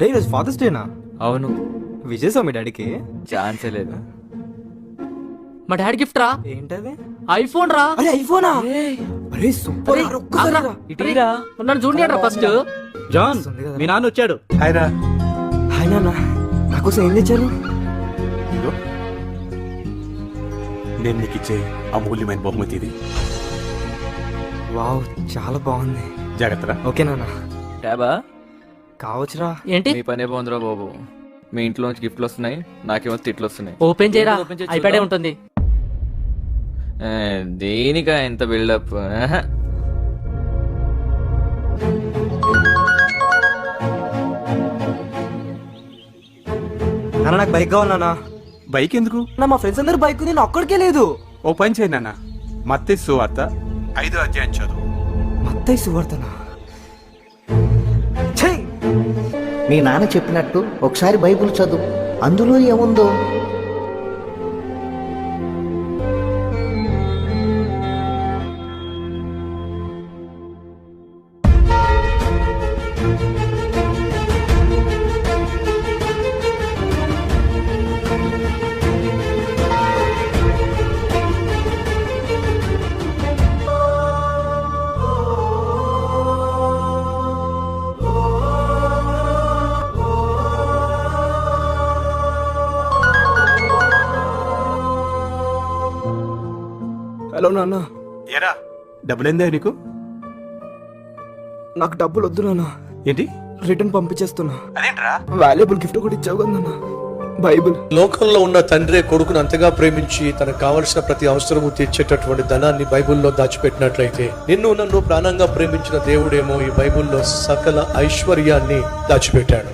Day ఈరోజు fathers డేనా అవును. విజయసావు మీ డాడీకి? ఛాన్సే లేదు. మా డాడీ గిఫ్ట్ రా? ఏంటది? ఐఫోన్ రా. అరే ఐఫోనా? అరే సూపర్. ఇటీరా. నన్ను చూడండి ఫస్ట్ జాన్ మీ నాన్న వచ్చాడు. హాయ్ రా. హాయ్ నాన్న. నాకోసం ఏం తెచ్చారు. నేను నీకు ఇచ్చే అమూల్యమైన బహుమతి ఇది. వావ్ చాలా బాగుంది. జాగ్రత్త ఓకే నాన్న. ట్యాబా కావచ్చురా. ఏంటి? మీ పనే బాగుందిరా బాబు. మీ ఇంట్లో నుంచి గిఫ్ట్లు వస్తున్నాయి నాకేమో తిట్లు వస్తున్నాయి. ఓపెన్ చేయరా? ఓపెన్ ఐప్యాడే చూద్దాం. ఉంటుంది. ఏ, దేనికా ఎంత బిల్డప్? నాన్న నాకు బైక్ కావాలి నాన్న. బైక్ ఎందుకు? నా మా ఫ్రెండ్స్ అందరు బైక్ నేను ఒక్కడికే లేదు. ఓ పని చేయి నాన్న. మత్తే సువార్త. ఐదో అధ్యాయం చదువు. మత్తయ్య సువార్తనా? మీ నాన్న చెప్పినట్టు ఒకసారి బైబుల్ చదువు. అందులో ఏముందో? హలో నాన్న. ఏరా? డబ్బులేందా నీకు? నాకు డబ్బులు వద్దు నాన్న. ఏంటి? రిటర్న్ పంపించేస్తున్నా. అదేంట్రా? వాల్యుబుల్ గిఫ్ట్ కూడా ఇచ్చావు కదా నాన్న. బైబిల్. లోకంలో ఉన్న తండ్రే కొడుకును అంతగా ప్రేమించి తనకు కావలసిన ప్రతి అవసరము తీర్చేటటువంటి ధనాన్ని బైబిల్లో దాచిపెట్టినట్లయితే నిన్ను నన్ను ప్రాణంగా ప్రేమించిన దేవుడేమో ఈ బైబిల్లో సకల ఐశ్వర్యాన్ని దాచిపెట్టాడు.